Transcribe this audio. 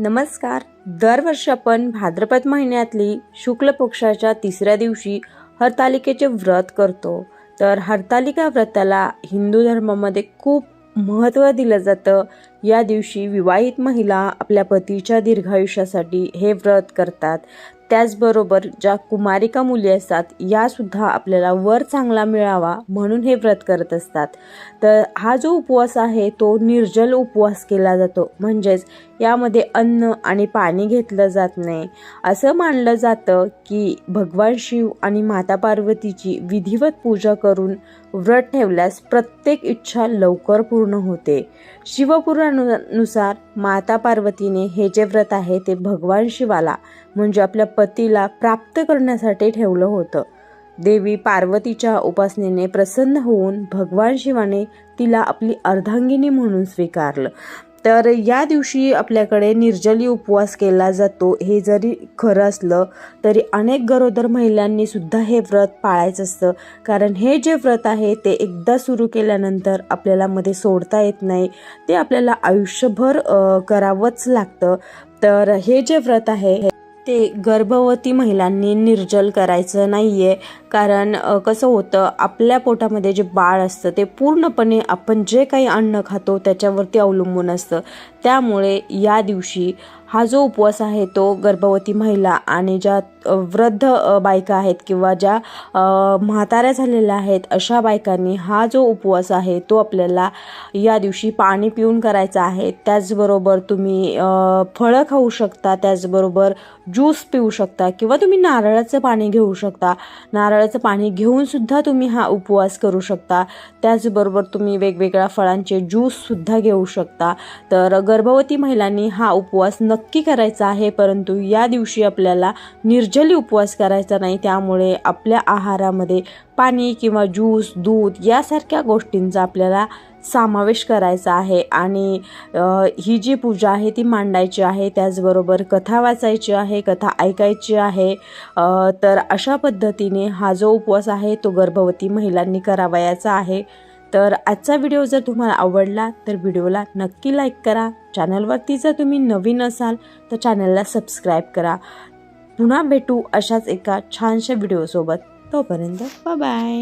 नमस्कार. दरवर्षी आपण भाद्रपद महिन्यातली शुक्ल पक्षाच्या तिसऱ्या दिवशी हरतालिकेचे व्रत करतो. तर हरतालिका व्रताला हिंदू धर्मामध्ये खूप महत्त्व दिलं जातं. या दिवशी विवाहित महिला आपल्या पतीच्या दीर्घायुष्यासाठी हे व्रत करतात. त्याचबरोबर ज्या कुमारिका मुली असतात यासुद्धा आपल्याला वर चांगला मिळावा म्हणून हे व्रत करत असतात. तर हा जो उपवास आहे तो निर्जल उपवास केला जातो. म्हणजेच यामध्ये अन्न आणि पाणी घेतलं जात नाही. असं मानलं जातं की भगवान शिव आणि माता पार्वतीची विधिवत पूजा करून व्रत ठेवल्यास प्रत्येक इच्छा लवकर पूर्ण होते. शिवपुराणानुसार माता पार्वतीने हे जे व्रत आहे ते भगवान शिवाला म्हणजे आपल्या पतीला प्राप्त करण्यासाठी ठेवलं होतं. देवी पार्वतीच्या उपासनेने प्रसन्न होऊन भगवान शिवाने तिला आपली अर्धांगिनी म्हणून स्वीकारलं. तर या दिवशी आपल्याकडे निर्जली उपवास केला जातो. हे जरी खरं असलं तरी अनेक गरोदर महिलांनी सुद्धा हे व्रत पाळायचं असतं. कारण हे जे व्रत आहे ते एकदा सुरू केल्यानंतर आपल्याला मध्ये सोडता येत नाही. ते आपल्याला आयुष्यभर करावंच लागतं. तर हे जे व्रत आहे ते गर्भवती महिलांनी निर्जल करायचं नाही आहे कारण कसं होतं आपल्या पोटामध्ये जे बाळ असतं ते पूर्णपणे आपण जे काही अन्न खातो त्याच्यावरती अवलंबून असतं. त्यामुळे या दिवशी हा जो उपवास आहे तो गर्भवती महिला आणि ज्या वृद्ध बायका आहेत किंवा ज्या म्हाताऱ्या झालेल्या आहेत अशा बायकांनी हा जो उपवास आहे तो आपल्याला या दिवशी पाणी पिऊन करायचा आहे. त्याचबरोबर तुम्ही फळं खाऊ शकता त्याचबरोबर ज्यूस पिऊ शकता किंवा तुम्ही नारळाचं पाणी घेऊ शकता. नारळाचं पाणी घेऊनसुद्धा तुम्ही हा उपवास करू शकता. त्याचबरोबर तुम्ही वेगवेगळ्या फळांचे ज्यूससुद्धा घेऊ शकता. तर गर्भवती महिलांनी हा उपवास नक्की करायचा आहे परंतु या दिवशी आपल्याला निर्ज निर्जली उपवास करायचा नाही त्यामुळे आपल्या आहारामध्ये पाणी किंवा ज्यूस दूध यासारख्या गोष्टींचा आपल्याला समावेश करायचा आहे. आणि ही जी पूजा आहे ती मांडायची आहे त्याचबरोबर कथा वाचायची आहे कथा ऐकायची आहे तर अशा पद्धतीने हा जो उपवास आहे तो गर्भवती महिलांनी करावयाचा आहे. तर आजचा व्हिडिओ जर तुम्हाला आवडला तर व्हिडिओला नक्की लाईक करा. चॅनलवरती जर तुम्ही नवीन असाल तर चॅनलला सबस्क्राईब करा. पुन्हा भेटू अशाच एका छानशा व्हिडिओसोबत तोपर्यंत बाय